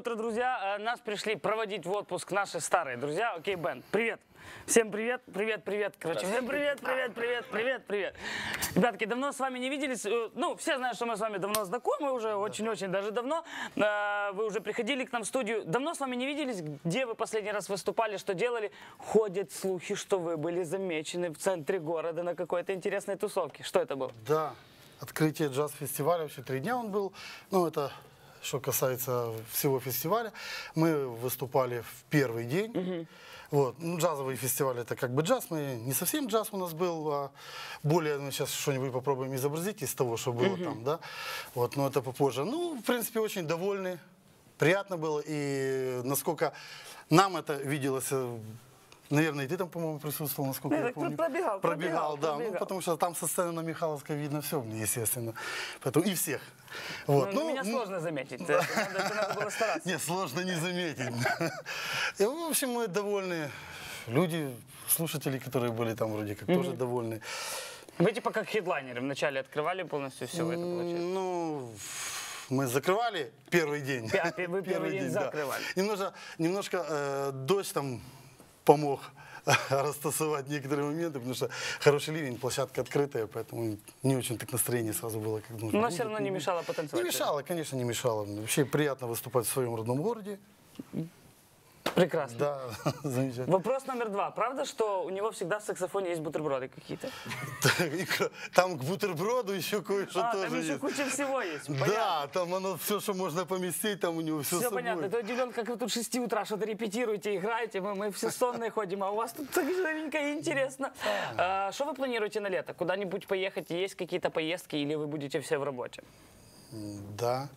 Утро, друзья. Э, Нас пришли проводить в отпуск наши старые друзья. Окей, Бен, привет. Всем привет, привет, привет. Короче, всем привет, привет, привет, привет, привет. Ребятки, давно с вами не виделись. Э, Ну, все знают, что мы с вами давно знакомы, уже очень-очень даже давно. Э, Вы уже приходили к нам в студию. Давно с вами не виделись. Где вы последний раз выступали, что делали? Ходят слухи, что вы были замечены в центре города на какой-то интересной тусовке. Что это было? Да, открытие джаз-фестиваля, вообще три дня он был. Ну, это что касается всего фестиваля. Мы выступали в первый день. Вот. Ну, джазовый фестиваль это как бы джаз. Мы не совсем джаз у нас был, а более мы сейчас что-нибудь попробуем изобразить из того, что было там, да. Вот, но это попозже. Ну, в принципе, очень довольны. Приятно было. И насколько нам это виделось э, Наверное, и ты там, по-моему, присутствовал, насколько Ну, я помню. пробегал, Пробегал, пробегал, да. пробегал. Ну, потому что там со сцены на Михайловской видно все, естественно. Поэтому и всех. Вот. Ну, меня ну, сложно заметить. Это надо, это надо было стараться. Не, сложно не заметить. И, в общем, мы довольны. Люди, слушатели, которые были там вроде как, тоже довольны. Вы типа как хедлайнеры вначале открывали полностью все это получается? Ну, мы закрывали первый день. Вы первый день да. закрывали. Немножко, немножко э, дождь там помог растасовать некоторые моменты, потому что хороший ливень, площадка открытая, поэтому не очень так настроение сразу было, как нужно. Но будет, все равно не мешало потанцевать. Не мешало, конечно, не мешало. Вообще приятно выступать в своем родном городе. Прекрасно. Да, замечательно. Вопрос номер два. Правда, что у него всегда в саксофоне есть бутерброды какие-то? Там к бутерброду еще кое-что А, тоже там еще есть. куча всего есть. Понятно. Да, там оно все, что можно поместить, там у него все, Все собой. понятно. Ты удивлен, как вы тут с 6 утра что-то репетируете, играете, мы, мы все сонные ходим, а у вас тут так живенько и интересно. А, Что вы планируете на лето? Куда-нибудь поехать? Есть какие-то поездки или вы будете все в работе? Да,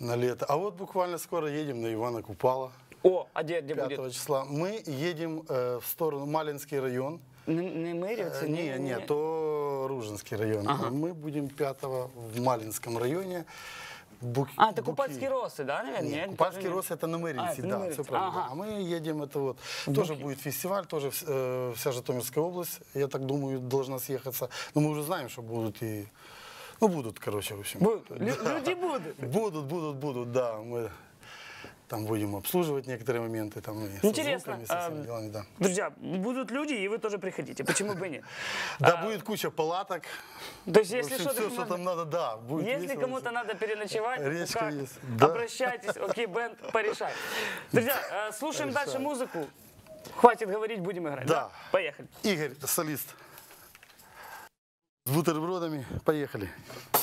на лето. А вот буквально скоро едем на Ивана Купала. О, а где, где 5 будет? числа. Мы едем э, в сторону Малинский район. Не, не Мэревцы? Э, не, не, то Ружинский район. Мы будем 5 в Малинском районе. Бук- А, это Буки- Купальские росы, да, наверное? Нет, Нет, Купальский рос это на А, Мэринсе, это на да, все правильно. Ага. А мы едем, это вот, тоже будет фестиваль, тоже э, вся Житомирская область, я так думаю, должна съехаться. Но мы уже знаем, что будут и, ну будут, короче, в общем. Будут. Лю- Люди будут. Будут, будут, будут, да. Мы там будем обслуживать некоторые моменты, там и Интересно, звуками, со всеми а, делами, да. Друзья, будут люди, и вы тоже приходите. Почему бы нет? Да, будет куча палаток. То есть, если что-то что там надо, да, Если кому-то надо переночевать, обращайтесь, окей, бенд порешает. Друзья, э, слушаем дальше музыку. Хватит говорить, будем играть. Да. Поехали. Игорь, солист. С бутербродами. Поехали. Thank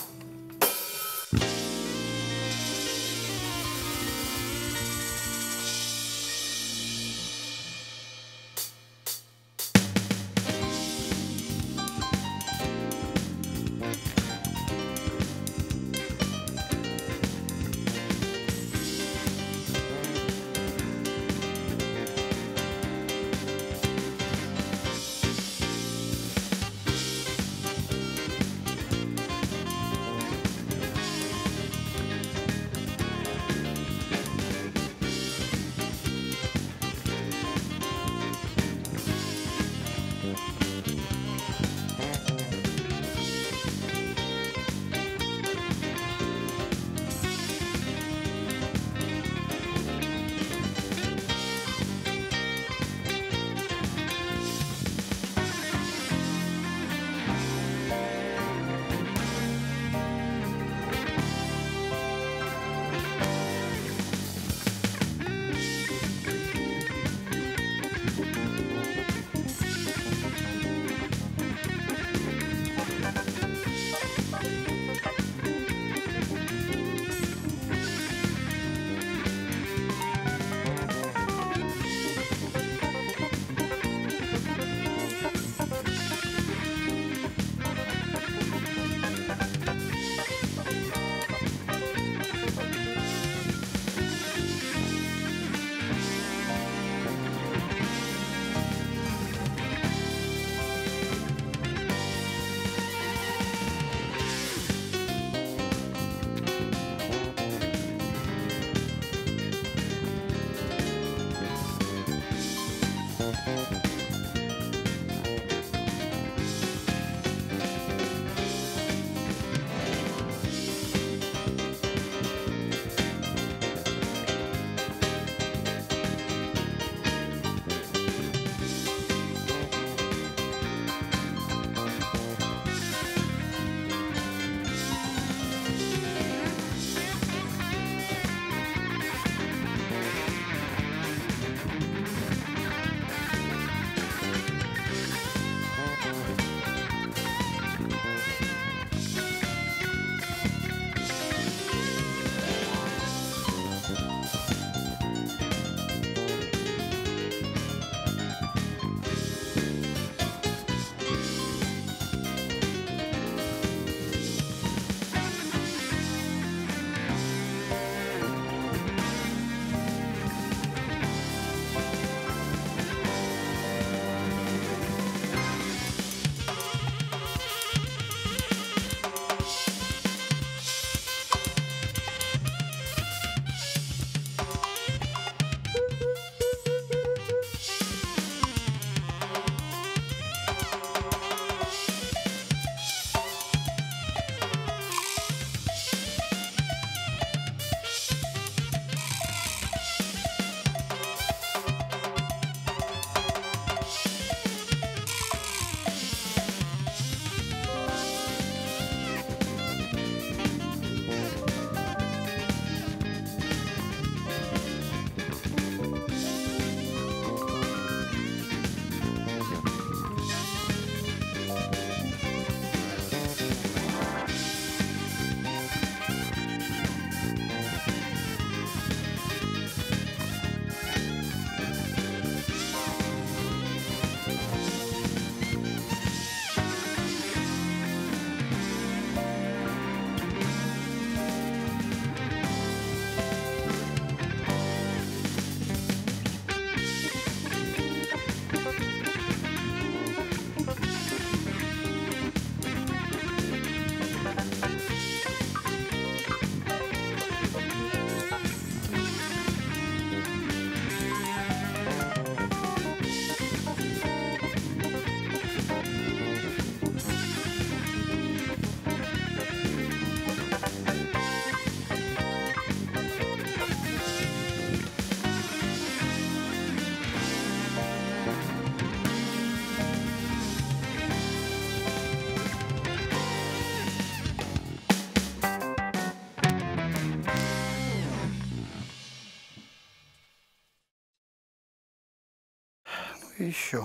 еще.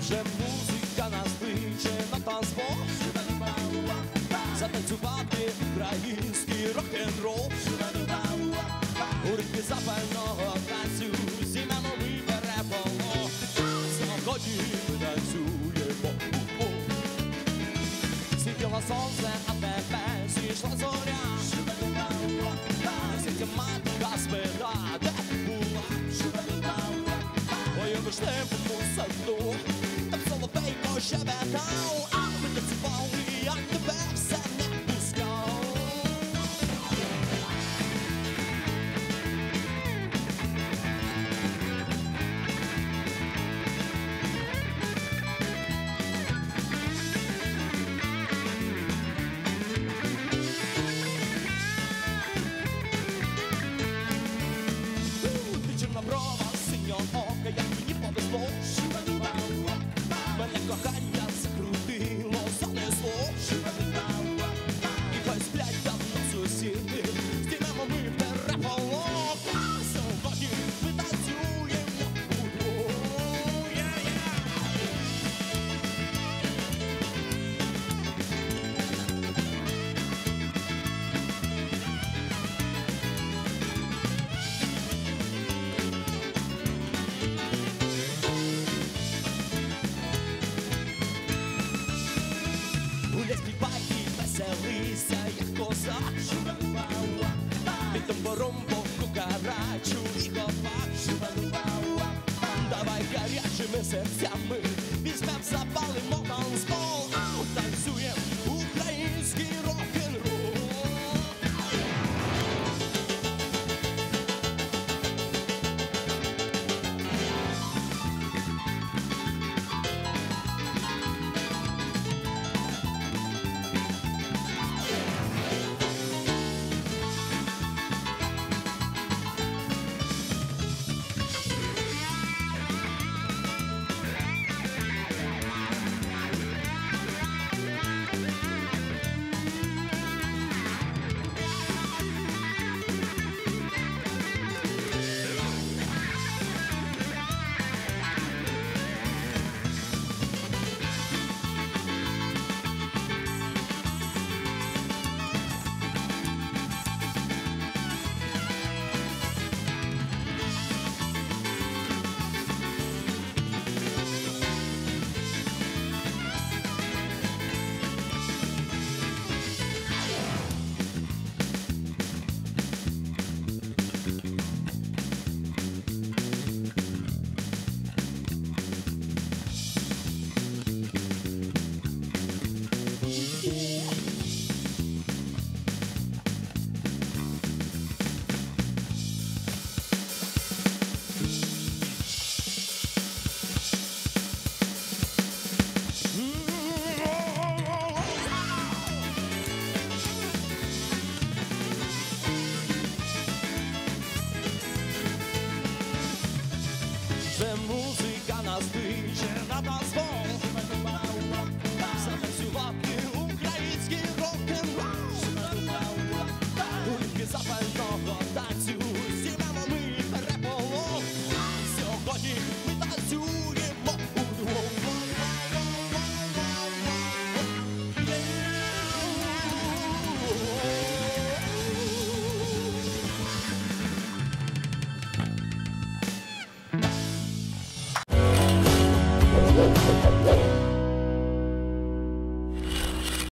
Вже музика нас кличе на танцпол Затанцювати український рок-н-рол У ритмі запального Світило сонце, а тебе зійшла зоря Світі матка спита, де була Ой, у вишневому саду Там соловейко щебетав А ми танцювали, Співай і веселися, як коза Під тамбором по кукарачу і хопак Давай гарячими серцями Візьмем, запалимо танцпол